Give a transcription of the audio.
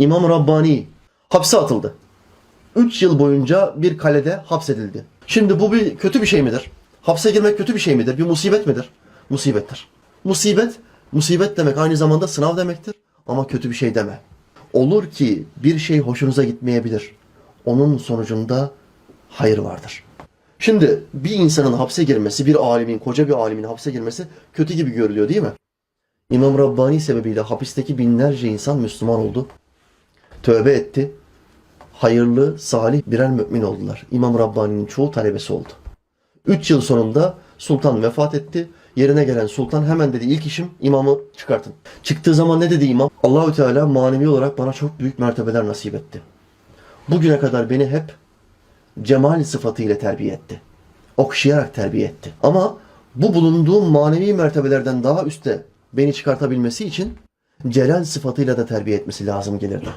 İmam Rabbani hapse atıldı. 3 yıl boyunca bir kalede hapsedildi. Şimdi bu bir kötü bir şey midir? Hapse girmek kötü bir şey midir? Bir musibet midir? Musibettir. Musibet, musibet demek aynı zamanda sınav demektir. Ama kötü bir şey deme. Olur ki bir şey hoşunuza gitmeyebilir. Onun sonucunda hayır vardır. Şimdi bir insanın hapse girmesi, bir alimin, koca bir alimin hapse girmesi kötü gibi görülüyor değil mi? İmam Rabbani sebebiyle hapisteki binlerce insan Müslüman oldu. Tövbe etti. Hayırlı, salih birer mümin oldular. İmam Rabbani'nin çoğu talebesi oldu. Üç yıl sonunda sultan vefat etti. Yerine gelen sultan hemen dedi ilk işim imamı çıkartın. Çıktığı zaman ne dedi imam? Allahü Teala manevi olarak bana çok büyük mertebeler nasip etti. Bugüne kadar beni hep cemal sıfatıyla terbiye etti. Okşayarak terbiye etti. Ama bu bulunduğum manevi mertebelerden daha üste beni çıkartabilmesi için celal sıfatıyla da terbiye etmesi lazım gelirdi.